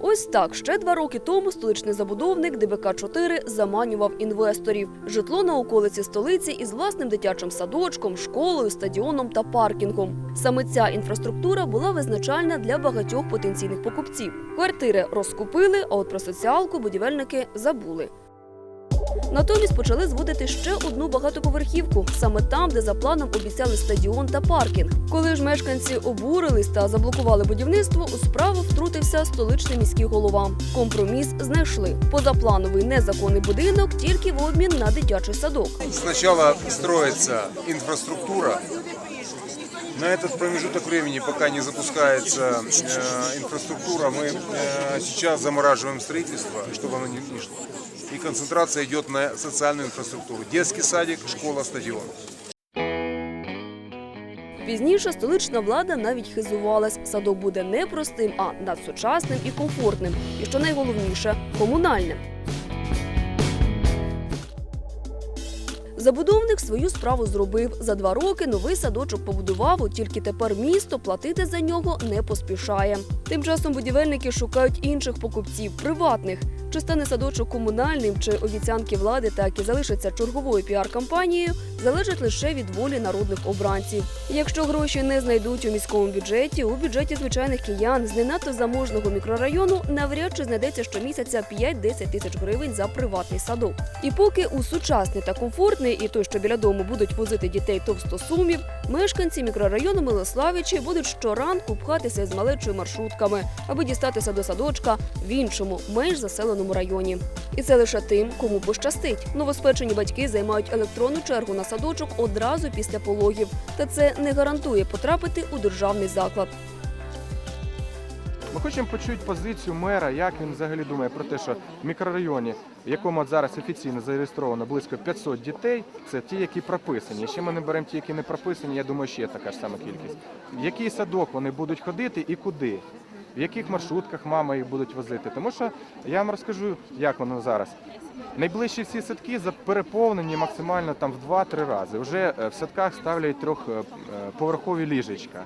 Ось так ще два роки тому столичний забудовник ДБК 4 заманював інвесторів. Житло на околиці столиці із власним дитячим садочком, школою, стадіоном та паркінгом. Саме ця інфраструктура була визначальна для багатьох потенційних покупців. Квартири розкупили, а от про соціалку будівельники забули. Натомість почали зводити ще одну багатоповерхівку, саме там, де за планом обіцяли стадіон та паркінг. Коли ж мешканці обурились та заблокували будівництво, у справу втрутився столичний міський голова. Компроміс знайшли позаплановий незаконний будинок тільки в обмін на дитячий садок. Сначала строится инфраструктура. На этот промежуток времени, пока не запускается э, инфраструктура, мы э, сейчас замораживаем строительство, чтобы оно не, не шло. И концентрация идет на социальную инфраструктуру. Детский садик, школа, стадион. Пізніше столична влада навіть хизувалась. Садок буде не простим, а надсучасним і комфортним. І що найголовніше комунальним. Забудовник свою справу зробив. За два роки новий садочок побудував, от тільки тепер місто платити за нього не поспішає. Тим часом будівельники шукають інших покупців, приватних. Чи стане садочок комунальним, чи обіцянки влади так і залишаться черговою піар-кампанією, залежить лише від волі народних обранців. Якщо гроші не знайдуть у міському бюджеті, у бюджеті звичайних киян з не заможного мікрорайону навряд чи знайдеться щомісяця 5-10 тисяч гривень за приватний садок. І поки у сучасний та комфортний, і той, що біля дому будуть возити дітей товстосумів, мешканці мікрорайону Милославичі будуть щоранку пхатися з малечою маршрутками, аби дістатися до садочка в іншому, менш заселеному районі. І це лише тим, кому пощастить. Новоспечені батьки займають електронну чергу на садочок одразу після пологів. Та це не гарантує потрапити у державний заклад. Ми хочемо почути позицію мера, як він взагалі думає про те, що в мікрорайоні, в якому зараз офіційно зареєстровано близько 500 дітей, це ті, які прописані. Ще ми не беремо ті, які не прописані. Я думаю, ще така ж сама кількість. В який садок вони будуть ходити і куди? В яких маршрутках мама їх будуть возити? Тому що я вам розкажу, як воно зараз. Найближчі всі садки переповнені максимально там в 2-3 рази. Вже е, в садках ставлять трьохповерхові ліжечка.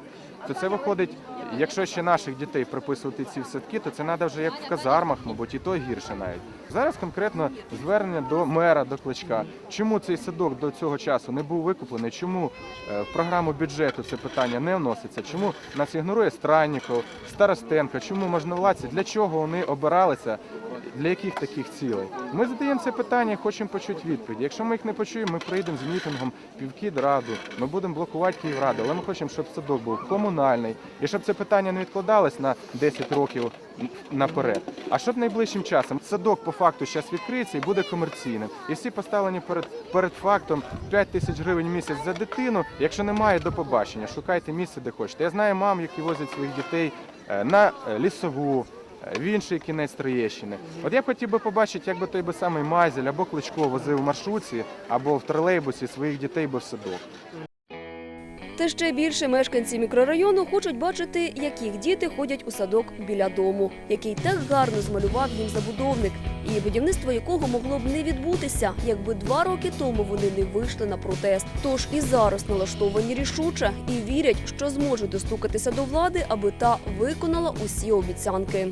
То це виходить, якщо ще наших дітей приписувати ці в садки, то це треба вже як в казармах, мабуть, і то гірше навіть. Зараз конкретно звернення до мера до кличка. Чому цей садок до цього часу не був викуплений? Чому е, в програму бюджету це питання не вноситься? Чому нас ігнорує Странніков, Старостенко? Чому можновладці? Для чого вони обиралися? Для яких таких цілей? Ми задаємо це питання хочемо почути відповіді. Якщо ми їх не почуємо, ми прийдемо з мітингом в Київраду, ми будемо блокувати Київраду, але ми хочемо, щоб садок був комунальний і щоб це питання не відкладалось на 10 років наперед. А щоб найближчим часом садок по факту зараз відкриється і буде комерційним. І всі поставлені перед, перед фактом 5 тисяч гривень в місяць за дитину. Якщо немає, до побачення, шукайте місце, де хочете. Я знаю мам, які возять своїх дітей е, на е, лісову. В інший кінець Троєщини. От я б хотів би побачити, як би той би самий Мазель або Кличко возив в маршрутці або в тролейбусі своїх дітей би в садок. Та ще більше мешканці мікрорайону хочуть бачити, як їх діти ходять у садок біля дому, який так гарно змалював їм забудовник, і будівництво якого могло б не відбутися, якби два роки тому вони не вийшли на протест. Тож і зараз налаштовані рішуче і вірять, що зможуть достукатися до влади, аби та виконала усі обіцянки.